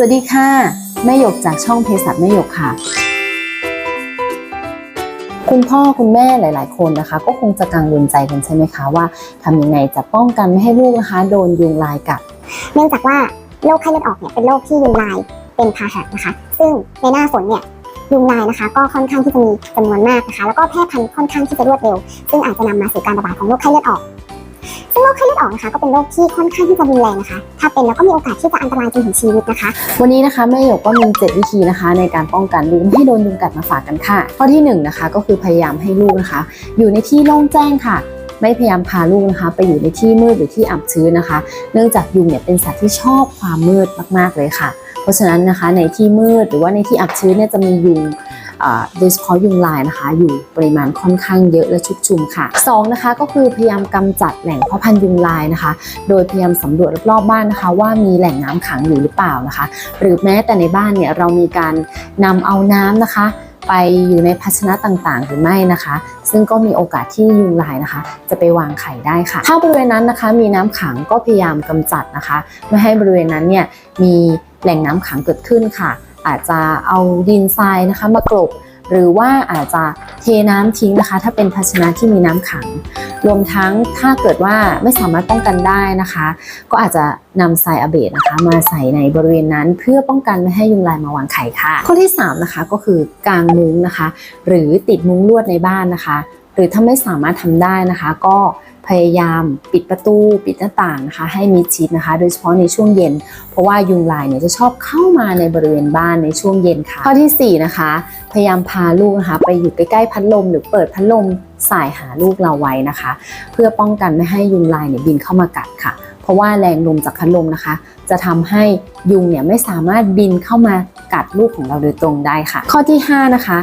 สวัสดีค่ะแม่หยกจากช่องเภสัชแม่หยกค่ะ คุณพ่อคุณแม่หลาย ๆ คนนะคะ ก็คงจะกังวลใจกันใช่ไหมคะว่าทำยังไงจะป้องกันไม่ให้ลูกนะคะ โดนยุงลายกัด เนื่องจากว่าโรคไข้เลือดออกเนี่ยเป็นโรคที่ยุงลายเป็นพาหะนะคะ ซึ่งในหน้าฝนเนี่ยยุงลายนะคะ ก็ค่อนข้างที่จะมีจำนวนมากนะคะ แล้วก็แพร่พันธุ์ค่อนข้างที่จะรวดเร็ว ซึ่งอาจจะนำมาสู่การระบาดของโรคไข้เลือดออก ซึ่งโรคไข้เลือดออกนะคะก็เป็นโรคที่ค่อนข้างที่จะรุนแรงนะคะ ถ้าเป็นแล้วก็มีโอกาสที่จะอันตรายจนถึงชีวิตนะคะ วันนี้นะคะแม่หยกก็มี 7 วิธีนะคะ ในการป้องกันลูกไม่ให้โดนยุงกัดมาฝากกันค่ะ ข้อที่1นงนะคะก็คือพยายามให้ลูกนะคะ อยู่ในที่โล่งแจ้งค่ะไม่พยายามพาลูกนะคะ ไปอยู่ในที่มืดหรือที่อับชื้นนะคะ เนื่องจากยุงเนี่ยเป็นสัตว์ที่ชอบความมืดมากๆเลยค่ะ เพราะฉะนั้นนะคะในที่มืดหรือว่าในที่อับชื้นเนี่ยจะมียุง โดยเฉพาะยุงลายนะคะ อยู่ปริมาณค่อนข้างเยอะและชุกชุมค่ะสองนะคะก็คือพยายามกำจัดแหล่งเพาะพันธุ์ยุงลายนะคะ โดยพยายามสำรวจรอบๆบ้านนะคะ ว่ามีแหล่งน้ำขังอยู่หรือเปล่านะคะ หรือแม้แต่ในบ้านเนี่ยเรามีการนำเอาน้ำนะคะไปอยู่ในภาชนะต่างๆ หรือไม่นะคะ ซึ่งก็มีโอกาสที่ยุงลายนะคะ จะไปวางไข่ได้ค่ะ ถ้าบริเวณนั้นนะคะมีน้ำขังก็พยายามกำจัดนะคะ ไม่ให้บริเวณนั้นเนี่ยมีแหล่งน้ำขังเกิดขึ้นค่ะ อาจจะเอาดินทรายนะคะมากรบหรือว่าอาจจะเทน้ำทิ้งนะคะ ถ้าเป็นภาชนะที่มีน้ำขัง รวมทั้งถ้าเกิดว่าไม่สามารถป้องกันได้นะคะ ก็อาจจะนำทรายอะเบดนะคะ มาใส่ในบริเวณนั้น เพื่อป้องกันไม่ให้ยุงลายมาวางไข่ค่ะ ข้อที่ 3 นะคะก็คือกางมุ้งนะคะ หรือติดมุ้งลวดในบ้านนะคะ หรือถ้าไม่สามารถทำได้นะคะ ก็พยายามปิดประตูปิดหน้าต่างนะคะ ให้มิดชิดนะคะ โดยเฉพาะในช่วงเย็น เพราะว่ายุงลายเนี่ยจะชอบเข้ามาในบริเวณบ้านในช่วงเย็นค่ะ ข้อทีสี่ 4 นะคะ พยายามพาลูกนะคะ ไปอยู่ใกล้ๆพัดลม หรือเปิดพัดลมสายหาลูกเราไว้นะคะ เพื่อป้องกันไม่ให้ยุงลายเนี่ยบินเข้ามากัดค่ะ เพราะว่าแรงลมจากพัดลมนะคะ จะทำให้ยุงเนี่ยไม่สามารถบินเข้ามากัดลูกของเราโดยตรงได้ค่ะ ข้อที่ 5 นะคะ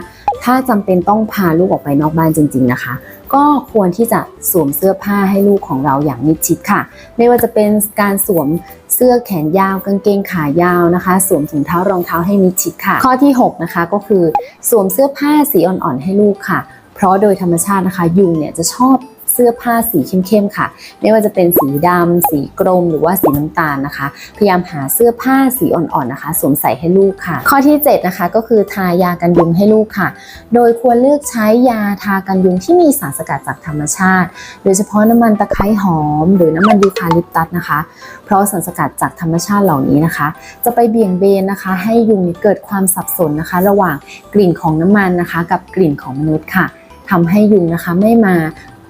ถ้าจำเป็นต้องพาลูกออกไปนอกบ้านจริง ๆนะคะ ก็ควรที่จะสวมเสื้อผ้าให้ลูกของเราอย่างมิดชิดค่ะ ไม่ว่าจะเป็นการสวมเสื้อแขนยาวกางเกงขายาวนะคะ สวมถุงเท้ารองเท้าให้มิดชิดค่ะ ข้อที่ 6 นะคะก็คือ สวมเสื้อผ้าสีอ่อนๆให้ลูกค่ะ เพราะโดยธรรมชาตินะคะยุงเนี่ยจะชอบ เสื้อผ้าสีเข้มๆค่ะ ไม่ว่าจะเป็นสีดำสีกรม หรือว่าสีน้ำตาลนะคะ พยายามหาเสื้อผ้าสีอ่อนๆนะคะสวมใส่ให้ลูกค่ะ ข้อที่ 7 นะคะ ก็คือทายากันยุงให้ลูกค่ะ โดยควรเลือกใช้ยาทากันยุงที่มีสารสกัดจากธรรมชาติ โดยเฉพาะน้ำมันตะไคร้หอม หรือน้ำมันยูคาลิปตัสนะคะ เพราะสารสกัดจากธรรมชาติเหล่านี้นะคะ จะไปเบี่ยงเบนนะคะ ให้ยุงเกิดความสับสนนะคะ ระหว่างกลิ่นของน้ำมันนะคะ กับกลิ่นของมนุษย์ค่ะทำให้ยุงนะคะไม่มา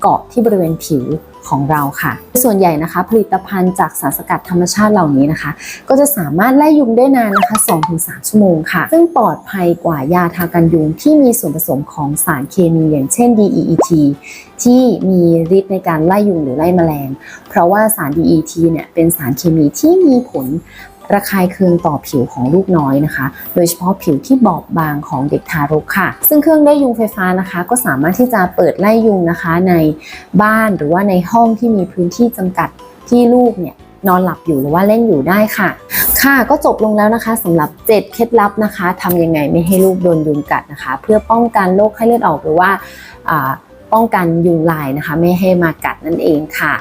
เกาะที่บริเวณผิวของเราค่ะ ส่วนใหญ่นะคะ ผลิตภัณฑ์จากสารสกัดธรรมชาติเหล่านี้นะคะ ก็จะสามารถไล่ยุงได้นานนะคะ 2-3 ชั่วโมงค่ะ ซึ่งปลอดภัยกว่ายาทากันยุงที่มีส่วนผสมของสารเคมีอย่างเช่น DEET ที่มีฤทธิ์ในการไล่ยุงหรือไล่แมลง เพราะว่าสาร DET เนี่ยเป็นสารเคมีที่มีผล ระคายเคืองต่อผิวของลูกน้อยนะคะ โดยเฉพาะผิวที่บอบบางของเด็กทารกค่ะ ซึ่งเครื่องไล่ยุงไฟฟ้านะคะ ก็สามารถที่จะเปิดไล่ยุงนะคะในบ้านหรือว่าในห้องที่มีพื้นที่จำกัดที่ลูกเนี่ยนอนหลับอยู่หรือว่าเล่นอยู่ได้ค่ะ ค่ะก็จบลงแล้วนะคะสำหรับ 7 เคล็ดลับนะคะทำยังไงไม่ให้ลูกโดนยุงกัดนะคะ เพื่อป้องกันโรคไข้เลือดออกหรือว่า ป้องกันยุงลายนะคะ ไม่ให้มากัดนั่นเองค่ะ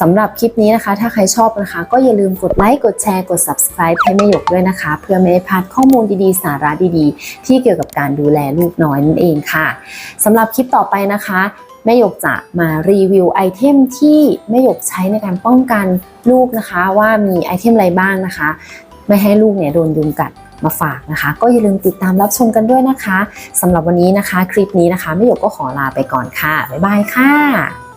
สำหรับคลิปนี้นะคะ ถ้าใครชอบนะคะ ก็อย่าลืมกดไลค์กดแชร์กด subscribe ให้แม่หยกด้วยนะคะ เพื่อไม่ให้พลาดข้อมูลดีๆ สาระดีๆ ที่เกี่ยวกับการดูแลลูกน้อยนั่นเองค่ะสำหรับคลิปต่อไปนะคะแม่หยกจะมารีวิวไอเทมที่แม่หยกใช้ในการป้องกันลูกนะคะ ว่ามีไอเทมอะไรบ้างนะคะ ไม่ให้ลูกเนี่ยโดนยุงกัด มาฝากนะคะ ก็อย่าลืมติดตามรับชมกันด้วยนะคะสำหรับวันนี้นะคะ คลิปนี้นะคะแม่หยกก็ขอลาไปก่อนค่ะบ๊ายบายค่ะ